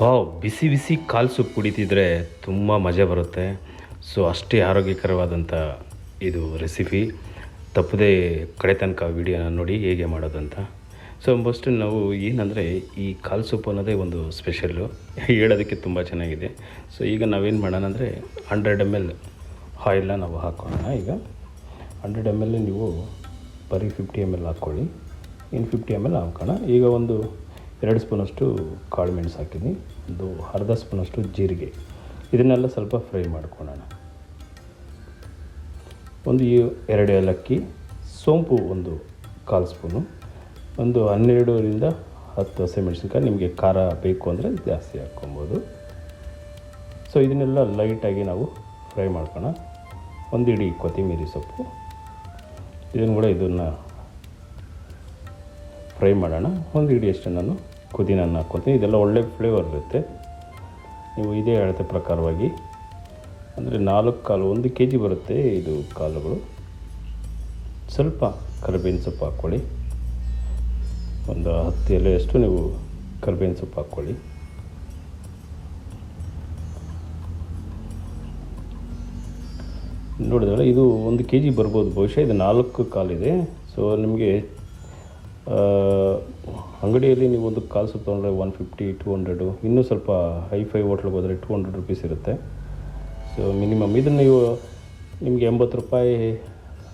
Wow, ಬಿಸಿ ಬಿಸಿ ಕಾಲು soup ಕುಡಿತಿದ್ರೆ ತುಂಬ ಮಜಾ ಬರುತ್ತೆ. ಸೊ, ಅಷ್ಟೇ ಆರೋಗ್ಯಕರವಾದಂಥ ಇದು ರೆಸಿಪಿ ತಪ್ಪದೇ ಕಡೆ ತನಕ ವಿಡಿಯೋನ ನೋಡಿ ಹೇಗೆ ಮಾಡೋದಂತ. ಸೊ ಫಸ್ಟ್ ನಾವು ಏನಂದರೆ ಈ ಕಾಲು ಸೂಪ್ ಅನ್ನೋದೇ ಒಂದು ಸ್ಪೆಷಲ್ಲು ಹೇಳೋದಕ್ಕೆ ತುಂಬ ಚೆನ್ನಾಗಿದೆ. ಸೊ, ಈಗ ನಾವೇನು ಮಾಡೋಣ ಅಂದರೆ ಹಂಡ್ರೆಡ್ ಎಂ ಎಲ್ ಆಯಿಲ್ನ ನಾವು ಹಾಕೋಣ. ಈಗ ಹಂಡ್ರೆಡ್ ಎಂ ಎಲ್ ನೀವು ಬರೀ ಫಿಫ್ಟಿ ಎಂ ಎಲ್ ಹಾಕ್ಕೊಳ್ಳಿ. ಇನ್ನು ಫಿಫ್ಟಿ ಎಂ ಎಲ್ ಹಾಕೋಣ. ಈಗ ಒಂದು ಎರಡು ಸ್ಪೂನಷ್ಟು ಕಾಳು ಮೆಣಸು ಹಾಕಿದ್ದೀನಿ. ಒಂದು ಅರ್ಧ ಸ್ಪೂನಷ್ಟು ಜೀರಿಗೆ. ಇದನ್ನೆಲ್ಲ ಸ್ವಲ್ಪ ಫ್ರೈ ಮಾಡ್ಕೊಳ್ಳೋಣ. ಒಂದು ಎರಡು ಏಲಕ್ಕಿ, ಸೋಂಪು ಒಂದು ಕಾಲು ಸ್ಪೂನು, ಒಂದು ಹನ್ನೆರಡರಿಂದ ಹತ್ತು ಹಸಿಮೆಣಸಿನ್ಕಾಯಿ. ನಿಮಗೆ ಖಾರ ಬೇಕು ಅಂದರೆ ಜಾಸ್ತಿ ಹಾಕ್ಕೊಬೋದು. ಸೊ ಇದನ್ನೆಲ್ಲ ಲೈಟಾಗಿ ನಾವು ಫ್ರೈ ಮಾಡ್ಕೋಣ ಒಂದು ಇಡೀ ಕೊತ್ತಂಬರಿ ಸೊಪ್ಪು. ಇದನ್ನು ಕೂಡ ಇದನ್ನು ಫ್ರೈ ಮಾಡೋಣ. ಒಂದು ಇಡಿಯಷ್ಟು ನಾನು ಪುದೀನನ್ನು ಹಾಕ್ಕೊತೀನಿ ಇದೆಲ್ಲ ಒಳ್ಳೆ ಫ್ಲೇವರ್ ಇರುತ್ತೆ. ನೀವು ಇದೇ ಅಳತೆ ಪ್ರಕಾರವಾಗಿ. ಅಂದರೆ ನಾಲ್ಕು ಕಾಲು, ಒಂದು ಕೆ ಜಿ ಬರುತ್ತೆ ಇದು ಕಾಲುಗಳು. ಸ್ವಲ್ಪ ಕರಿಬೇವಿನ ಸೊಪ್ಪು ಹಾಕ್ಕೊಳ್ಳಿ. ಒಂದು ಹತ್ತು ಎಲೆಯಷ್ಟು ನೀವು ಕರಿಬೇವಿನ ಸೊಪ್ಪು ಹಾಕ್ಕೊಳ್ಳಿ. ನೋಡಿದ್ರಲ್ಲ, ಇದು ಒಂದು ಕೆ ಜಿ ಬರ್ಬೋದು. ಬಹುಶಃ ಇದು ನಾಲ್ಕು ಕಾಲಿದೆ. ಸೊ ನಿಮಗೆ ಅಂಗಡಿಯಲ್ಲಿ ನೀವು ಒಂದು ಕಾಲು ಸೊಪ್ಪು ತೊಗೊಂಡ್ರೆ ಒನ್ ಫಿಫ್ಟಿ ಟು ಹಂಡ್ರೆಡು ಇನ್ನೂ ಸ್ವಲ್ಪ ಹೈ ಫೈ ಹೋಟ್ಲಿಗೆ ಹೋದರೆ ಟು ಹಂಡ್ರೆಡ್ ರುಪೀಸ್ ಇರುತ್ತೆ. ಸೊ ಮಿನಿಮಮ್ ಇದನ್ನು ನೀವು ನಿಮಗೆ ಎಂಬತ್ತು ರೂಪಾಯಿ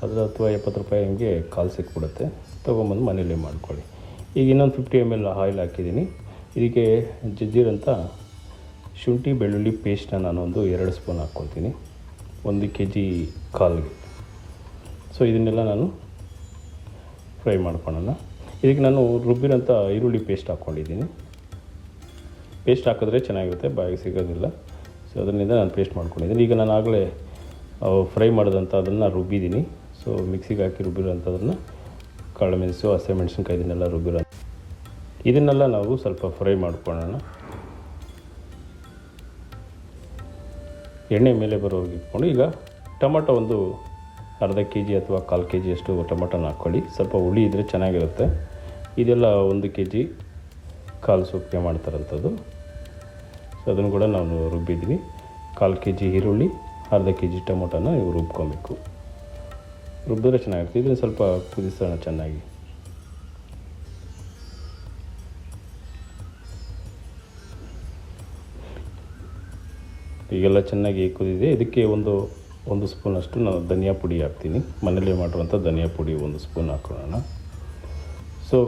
ಅದು ಅಥವಾ ಎಪ್ಪತ್ತು ರೂಪಾಯಿ ನಿಮಗೆ ಕಾಲು ಸಿಕ್ಬಿಡುತ್ತೆ. ತೊಗೊಂಬಂದು ಮನೇಲಿ ಮಾಡ್ಕೊಳ್ಳಿ. ಈಗ ಇನ್ನೊಂದು ಫಿಫ್ಟಿ ಎಂ ಎಲ್ ಆಯಿಲ್ ಹಾಕಿದ್ದೀನಿ. ಇದಕ್ಕೆ ಜಜ್ಜಿರಂಥ ಶುಂಠಿ, ಬೆಳ್ಳುಳ್ಳಿ ಪೇಸ್ಟನ್ನ ನಾನೊಂದು ಎರಡು ಸ್ಪೂನ್ ಹಾಕ್ಕೊಳ್ತೀನಿ. ಒಂದು ಕೆ ಜಿ ಕಾಲ್ಗೆ. ಸೊ ಇದನ್ನೆಲ್ಲ ನಾನು ಫ್ರೈ ಮಾಡ್ಕೊಳ್ಳೋಣ. ಇದಕ್ಕೆ ನಾನು ರುಬ್ಬಿರೋಂಥ ಈರುಳ್ಳಿ ಪೇಸ್ಟ್ ಹಾಕ್ಕೊಂಡಿದ್ದೀನಿ. ಪೇಸ್ಟ್ ಹಾಕಿದ್ರೆ ಚೆನ್ನಾಗಿರುತ್ತೆ, ಬಾಯಿಗೆ ಸಿಗೋದಿಲ್ಲ. ಸೊ ಅದರಿಂದ ನಾನು ಪೇಸ್ಟ್ ಮಾಡ್ಕೊಂಡಿದ್ದೀನಿ. ಈಗ ನಾನು ಆಗಲೇ ಫ್ರೈ ಮಾಡಿದಂಥ ಅದನ್ನು ರುಬ್ಬಿದ್ದೀನಿ. ಸೊ ಮಿಕ್ಸಿಗೆ ಹಾಕಿ ರುಬ್ಬಿರೋಂಥದ್ದನ್ನು ಕಾಳುಮೆಣಸು ಹಸಿಮೆಣಸಿನ್ಕಾಯಿ ಇದನ್ನೆಲ್ಲ ರುಬ್ಬಿರೋ ಇದನ್ನೆಲ್ಲ ನಾವು ಸ್ವಲ್ಪ ಫ್ರೈ ಮಾಡ್ಕೊಳ್ಳೋಣ. ಎಣ್ಣೆ ಮೇಲೆ ಬರೋರಿಗೆ ಇಟ್ಕೊಂಡು, ಈಗ ಟೊಮಟೊ ಒಂದು ಅರ್ಧ ಕೆ ಜಿ ಅಥವಾ ಕಾಲು ಕೆ ಜಿಯಷ್ಟು ಟೊಮೊಟೊನ ಹಾಕ್ಕೊಳ್ಳಿ. ಸ್ವಲ್ಪ ಹುಳಿ ಇದ್ದರೆ ಚೆನ್ನಾಗಿರುತ್ತೆ. ಇದೆಲ್ಲ ಒಂದು ಕೆ ಜಿ ಕಾಲು ಸೊಪ್ಪಿಗೆ ಮಾಡ್ತಾರಂಥದ್ದು. ಸೊ ಅದನ್ನು ಕೂಡ ನಾನು ರುಬ್ಬಿದ್ದೀನಿ ಕಾಲು ಕೆ ಜಿ ಈರುಳ್ಳಿ, ಅರ್ಧ ಕೆ ಜಿ ಟೊಮೊಟೊನ ನೀವು ರುಬ್ಕೊಬೇಕು. ರುಬ್ಬಿದ್ರೆ ಚೆನ್ನಾಗಿರುತ್ತೆ. ಇದನ್ನು ಸ್ವಲ್ಪ ಕುದಿಸೋಣ ಚೆನ್ನಾಗಿ. ಈಗೆಲ್ಲ ಚೆನ್ನಾಗಿ ಕುದಿದೆ ಇದಕ್ಕೆ ಒಂದು ಒಂದು ಸ್ಪೂನಷ್ಟು ನಾನು ಧನಿಯಾ ಪುಡಿ ಹಾಕ್ತೀನಿ. ಮನೇಲಿ ಮಾಡಿರುವಂಥ ಧನಿಯಾ ಪುಡಿ ಒಂದು ಸ್ಪೂನ್ ಹಾಕೊಳ್ಳೋಣ ಸೊ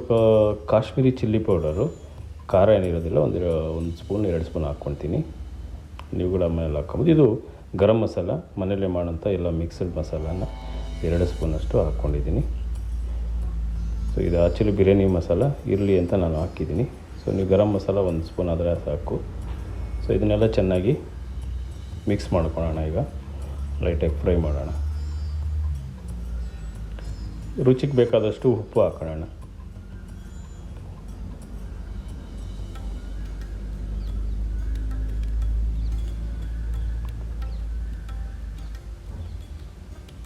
ಕಾಶ್ಮೀರಿ ಚಿಲ್ಲಿ ಪೌಡರು, ಖಾರ ಏನಿರೋದಿಲ್ಲ, ಒಂದು ಒಂದು ಸ್ಪೂನ್, ಎರಡು ಸ್ಪೂನ್ ಹಾಕ್ಕೊತೀನಿ. ನೀವು ಕೂಡ ಮನೇಲಿ ಹಾಕ್ಕೊಬೋದು. ಇದು ಗರಂ ಮಸಾಲ, ಮನೆಯಲ್ಲೇ ಮಾಡೋಂಥ ಎಲ್ಲ ಮಿಕ್ಸಡ್ ಮಸಾಲಾನ ಎರಡು ಸ್ಪೂನಷ್ಟು ಹಾಕ್ಕೊಂಡಿದ್ದೀನಿ. ಸೊ ಇದು ಆ್ಯಕ್ಚುಲಿ ಬಿರಿಯಾನಿ ಮಸಾಲ, ಇರಲಿ ಅಂತ ನಾನು ಹಾಕಿದ್ದೀನಿ. ಸೊ ನೀವು ಗರಂ ಮಸಾಲ ಒಂದು ಸ್ಪೂನ್ ಆದರೆ ಸಾಕು. ಸೊ ಇದನ್ನೆಲ್ಲ ಚೆನ್ನಾಗಿ ಮಿಕ್ಸ್ ಮಾಡ್ಕೊಳ್ಳೋಣ ಈಗ. ಲೈಟಾಗಿ ಫ್ರೈ ಮಾಡೋಣ. ರುಚಿಗೆ ಬೇಕಾದಷ್ಟು ಉಪ್ಪು ಹಾಕೊಳ್ಳೋಣ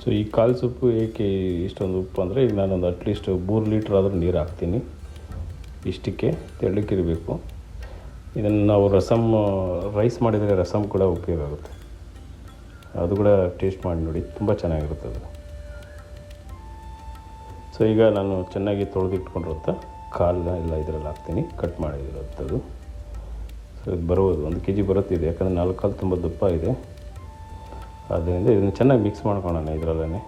ಸೊ ಈ ಕಾಲು ಸೊಪ್ಪು ಏಕೆ ಇಷ್ಟೊಂದು ಉಪ್ಪು ಅಂದರೆ ಈಗ ನಾನೊಂದು ಅಟ್ಲೀಸ್ಟ್ ಮೂರು ಲೀಟ್ರ್ ಆದರೂ ನೀರು ಹಾಕ್ತೀನಿ. ಇಷ್ಟಕ್ಕೆ ತೆಳ್ಳಕ್ಕಿರಬೇಕು. ಇದನ್ನು ನಾವು ರಸಮ್ ರೈಸ್ ಮಾಡಿದರೆ ರಸಮ್ ಕೂಡ ಉಪಯೋಗ ಆಗುತ್ತೆ. ಅದು ಕೂಡ ಟೇಸ್ಟ್ ಮಾಡಿ ನೋಡಿ, ತುಂಬ ಚೆನ್ನಾಗಿರುತ್ತೆ ಅದು. ಸೊ ಈಗ ನಾನು ಚೆನ್ನಾಗಿ ತೊಳೆದಿಟ್ಕೊಂಡಿರುವಂಥ ಕಾಲನ್ನ ಎಲ್ಲ ಇದರಲ್ಲಿ ಹಾಕ್ತೀನಿ. ಕಟ್ ಮಾಡಿದಿರೋಂಥದ್ದು ಸೊ ಇದು ಬರ್ಬೋದು ಒಂದು ಕೆ ಜಿ ಬರುತ್ತಿದೆ. ಯಾಕಂದರೆ ನಾಲ್ಕು ಕಾಲು ತುಂಬ ದಪ್ಪ ಇದೆ. ಆದ್ದರಿಂದ ಇದನ್ನು ಚೆನ್ನಾಗಿ ಮಿಕ್ಸ್ ಮಾಡ್ಕೊಳ್ಳೋಣ ಇದರಲ್ಲೇ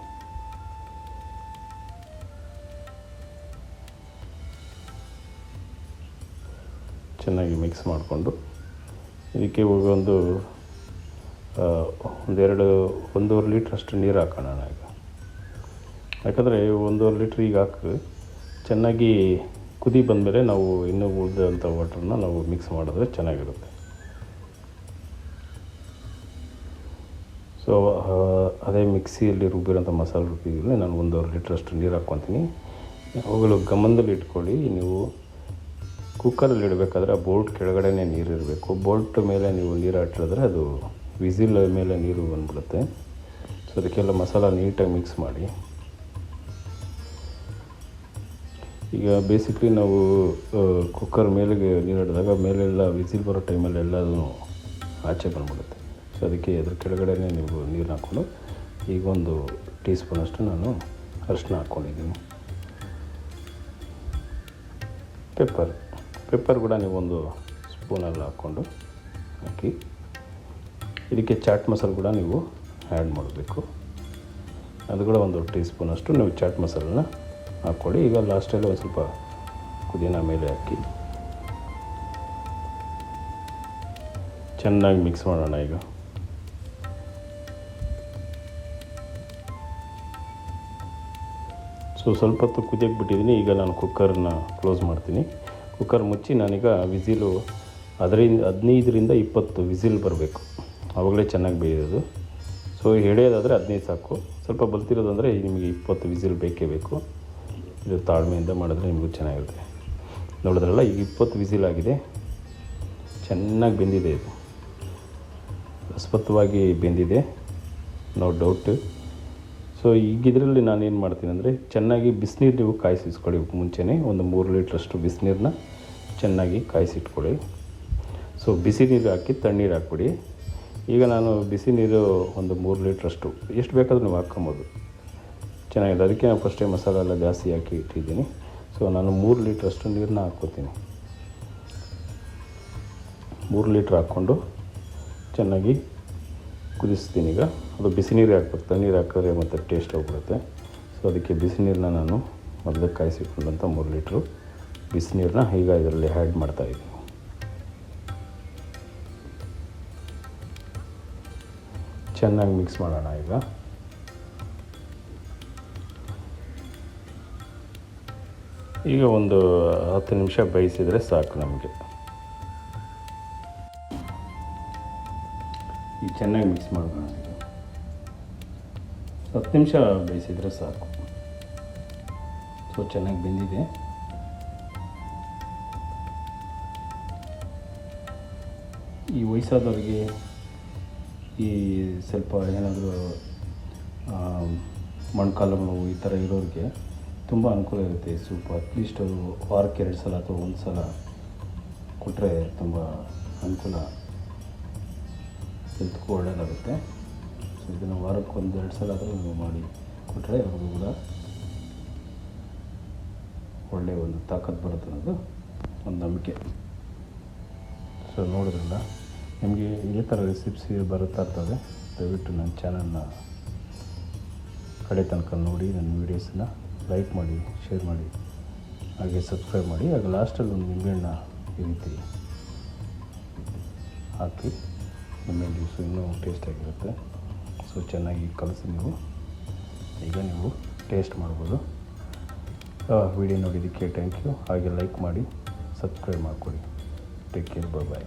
ಚೆನ್ನಾಗಿ ಮಿಕ್ಸ್ ಮಾಡಿಕೊಂಡು ಇದಕ್ಕೆ ಇವಾಗ ಒಂದು ಒಂದೆರಡು ಒಂದೂವರೆ ಲೀಟ್ರ್ ಅಷ್ಟು ನೀರು ಹಾಕೋಣ ಈಗ ಯಾಕಂದರೆ ಒಂದೂವರೆ ಲೀಟ್ರ್ ಈಗ ಹಾಕಿ ಚೆನ್ನಾಗಿ ಕುದಿ ಬಂದಮೇಲೆ ನಾವು ಇನ್ನೂ ಉಳಿದಂಥ ವಾಟ್ರನ್ನ ನಾವು ಮಿಕ್ಸ್ ಮಾಡಿದ್ರೆ ಚೆನ್ನಾಗಿರುತ್ತೆ. ಸೊ ಅದೇ ಮಿಕ್ಸಿಯಲ್ಲಿ ರುಬ್ಬಿರೋಂಥ ಮಸಾಲೆ ರುಬ್ಬಿದ್ರೆ ನಾನು ಒಂದೂವರೆ ಲೀಟ್ರಷ್ಟು ನೀರು ಹಾಕ್ಕೊತೀನಿ. ಅವುಗಳು ಗಮನದಲ್ಲಿ ಇಟ್ಕೊಳ್ಳಿ. ನೀವು ಕುಕ್ಕರಲ್ಲಿ ಇಡಬೇಕಾದ್ರೆ ಆ ಬೋಲ್ಟ್ ಕೆಳಗಡೆನೇ ನೀರು ಇರಬೇಕು. ಬೋಲ್ಟ್ ಮೇಲೆ ನೀವು ನೀರು ಹಾಕಿದ್ರೆ ಅದು ವಿಸಿಲ್ ಮೇಲೆ ನೀರು ಬಂದ್ಬಿಡುತ್ತೆ. ಸೊ ಅದಕ್ಕೆಲ್ಲ ಮಸಾಲ ನೀಟಾಗಿ ಮಿಕ್ಸ್ ಮಾಡಿ. ಈಗ ಬೇಸಿಕ್ಲಿ ನಾವು ಕುಕ್ಕರ್ ಮೇಲೆಗೆ ನೀರು ಹಿಡಿದಾಗ ಮೇಲೆಲ್ಲ ವಿಸಿಲ್ ಬರೋ ಟೈಮಲ್ಲಿ ಎಲ್ಲದೂ ಆಚೆ ಬಂದ್ಬಿಡುತ್ತೆ. ಸೊ ಅದಕ್ಕೆ ಅದ್ರ ಕೆಳಗಡೆನೇ ನೀವು ನೀರು ಹಾಕ್ಕೊಂಡು ಈಗ ಒಂದು ಟೀ ಸ್ಪೂನಷ್ಟು ನಾನು ಅರಿಶಿನ ಹಾಕ್ಕೊಂಡಿದ್ದೀನಿ. ಪೆಪ್ಪರ್ ಪೆಪ್ಪರ್ ಕೂಡ ನೀವು ಒಂದು ಸ್ಪೂನಲ್ಲಿ ಹಾಕ್ಕೊಂಡು ಹಾಕಿ. ಇದಕ್ಕೆ ಚಾಟ್ ಮಸಾಲೆ ಕೂಡ ನೀವು ಆ್ಯಡ್ ಮಾಡಬೇಕು. ಅದು ಕೂಡ ಒಂದು ಟೀ ಸ್ಪೂನಷ್ಟು ನೀವು ಚಾಟ್ ಮಸಾಲನ್ನ ಹಾಕ್ಕೊಳ್ಳಿ. ಈಗ ಲಾಸ್ಟಲ್ಲಿ ಒಂದು ಸ್ವಲ್ಪ ಪುದೀನ ಮೇಲೆ ಹಾಕಿ. ಚೆನ್ನಾಗಿ ಮಿಕ್ಸ್ ಮಾಡೋಣ ಈಗ. ಸೊ ಸ್ವಲ್ಪ ಹೊತ್ತು ಕುದಿಯಕ್ಕೆ ಬಿಟ್ಟಿದ್ದೀನಿ ಈಗ ನಾನು ಕುಕ್ಕರ್ನ ಕ್ಲೋಸ್ ಮಾಡ್ತೀನಿ. ಕುಕ್ಕರ್ ಮುಚ್ಚಿ ನಾನೀಗ ವಿಸಿಲು ಅದರಿಂದ ಹದಿನೈದರಿಂದ ಇಪ್ಪತ್ತು ವಿಸಿಲ್ ಬರಬೇಕು. ಆವಾಗಲೇ ಚೆನ್ನಾಗಿ ಬೇಯೋದು. ಸೊ ಹೇಳೋದಾದರೆ ಹದಿನೈದು ಸಾಕು. ಸ್ವಲ್ಪ ಬಲ್ತಿರೋದಂದರೆ ನಿಮಗೆ ಇಪ್ಪತ್ತು ವಿಸಿಲ್ ಬೇಕೇ ಬೇಕು. ಇದು ತಾಳ್ಮೆಯಿಂದ ಮಾಡಿದ್ರೆ ನಿಮಗೂ ಚೆನ್ನಾಗಿರುತ್ತೆ. ನೋಡಿದ್ರಲ್ಲ, ಈಗ ಇಪ್ಪತ್ತು ವಿಸಿಲ್ ಆಗಿದೆ. ಚೆನ್ನಾಗಿ ಬೆಂದಿದೆ ಇದು. ರಸವತ್ತವಾಗಿ ಬೆಂದಿದೆ. ನೋ ಡೌಟ್ ಸೊ ಈಗ ಇದರಲ್ಲಿ ನಾನೇನು ಮಾಡ್ತೀನಿ ಅಂದರೆ ಚೆನ್ನಾಗಿ ಬಿಸಿನೀರು ನೀವು ಕಾಯಿಸಿಸ್ಕೊಳ್ಳಿ. ಮುಂಚೆನೇ ಒಂದು ಮೂರು ಲೀಟ್ರಷ್ಟು ಬಿಸಿನೀರನ್ನ ಚೆನ್ನಾಗಿ ಕಾಯಿಸಿಟ್ಕೊಳ್ಳಿ. ಸೊ ಬಿಸಿ ನೀರು ಹಾಕಿ ತಣ್ಣೀರು ಹಾಕ್ಬಿಡಿ. ಈಗ ನಾನು ಬಿಸಿ ನೀರು ಒಂದು ಮೂರು ಲೀಟ್ರಷ್ಟು. ಎಷ್ಟು ಬೇಕಾದರೂ ನೀವು ಹಾಕ್ಕೊಬೋದು. ಚೆನ್ನಾಗಿದೆ. ಅದಕ್ಕೆ ನಾನು ಫಸ್ಟೇ ಮಸಾಲೆ ಎಲ್ಲ ಜಾಸ್ತಿ ಹಾಕಿ ಇಟ್ಟಿದ್ದೀನಿ. ಸೊ ನಾನು ಮೂರು ಲೀಟ್ರಷ್ಟು ನೀರನ್ನ ಹಾಕ್ಕೋತೀನಿ. ಮೂರು ಲೀಟ್ರ್ ಹಾಕ್ಕೊಂಡು ಚೆನ್ನಾಗಿ ಕುದಿಸ್ತೀನಿ ಈಗ. ಅದು ಬಿಸಿ ನೀರು ಹಾಕ್ಬೇಕು ತಣ್ಣೀರು ಹಾಕಿದ್ರೆ ಮತ್ತು ಟೇಸ್ಟ್ ಹೋಗ್ಬಿಡುತ್ತೆ. ಸೊ ಅದಕ್ಕೆ ಬಿಸಿ ನೀರನ್ನ ನಾನು ಮೊದಲು ಕಾಯಿಸಿಕೊಂಡಂಥ ಮೂರು ಲೀಟ್ರು ಬಿಸಿನೀರನ್ನ ಈಗ ಇದರಲ್ಲಿ ಆ್ಯಡ್ ಮಾಡ್ತಾಯಿದ್ದೀನಿ ಚೆನ್ನಾಗಿ ಮಿಕ್ಸ್ ಮಾಡೋಣ ಈಗ. ಈಗ ಒಂದು ಹತ್ತು ನಿಮಿಷ ಬೇಯಿಸಿದರೆ ಸಾಕು ನಮಗೆ. ಚೆನ್ನಾಗಿ ಮಿಕ್ಸ್ ಮಾಡೋಣ ಇದು. ಹತ್ತು ನಿಮಿಷ ಬೇಯಿಸಿದರೆ ಸಾಕು. ಸೊ ಚೆನ್ನಾಗಿ ಬೆಂದಿದೆ. ಈ ವಯಸ್ಸಾದವ್ರಿಗೆ ಈ ಸ್ವಲ್ಪ ಏನಾದರೂ ಮೊಣಕಾಲು ನೋವು ಈ ಥರ ಇರೋರಿಗೆ ತುಂಬ ಅನುಕೂಲ ಇರುತ್ತೆ ಈ ಸೂಪ್. ಅಟ್ಲೀಸ್ಟ್ ಅದು ವಾರಕ್ಕೆ ಎರಡು ಸಲ ಅಥವಾ ಒಂದು ಸಲ ಕೊಟ್ಟರೆ ತುಂಬ ಅನುಕೂಲ. ಹೆಲ್ತ್ಗೂ ಒಳ್ಳೆಯದಾಗುತ್ತೆ ಸೊ ಇದನ್ನು ವಾರಕ್ಕೆ ಒಂದು ಎರಡು ಸಲ ಆದರೂ ನೀವು ಮಾಡಿ ಕೊಟ್ಟರೆ ಅವರು ಕೂಡ ಒಳ್ಳೆಯ ಒಂದು ತಾಕತ್ತು ಬರುತ್ತೆ ಅನ್ನೋದು ಒಂದು ನಂಬಿಕೆ. ಸೊ ನೋಡಿದ್ರಲ್ಲ, ನಿಮಗೆ ಇದೇ ಥರ ರೆಸಿಪ್ಸ್ ಬರುತ್ತಾ ಇರ್ತದೆ ದಯವಿಟ್ಟು ನನ್ನ ಚಾನಲ್ನ ಕಡೆ ತನಕ ನೋಡಿ ನನ್ನ ವೀಡಿಯೋಸನ್ನ ಲೈಕ್ ಮಾಡಿ ಶೇರ್ ಮಾಡಿ, ಹಾಗೆ ಸಬ್ಸ್ಕ್ರೈಬ್ ಮಾಡಿ ಆಗ ಲಾಸ್ಟಲ್ಲಿ ಒಂದು ನಿಂಬೆಹಣ್ಣ ಈ ರೀತಿ ಹಾಕಿ ನಿಂಬೆಹಣ್ಣು ಜ್ಯೂಸು ಇನ್ನೂ ಟೇಸ್ಟಾಗಿರುತ್ತೆ ಸೊ ಚೆನ್ನಾಗಿ ಕಲಸಿ ನೀವು. ಈಗ ನೀವು ಟೇಸ್ಟ್ ಮಾಡ್ಬೋದು. ವಿಡಿಯೋ ನೋಡಿದ್ದಕ್ಕೆ ಥ್ಯಾಂಕ್ ಯು ಹಾಗೆ ಲೈಕ್ ಮಾಡಿ ಸಬ್ಸ್ಕ್ರೈಬ್ ಮಾಡಿಕೊಡಿ. Take care bye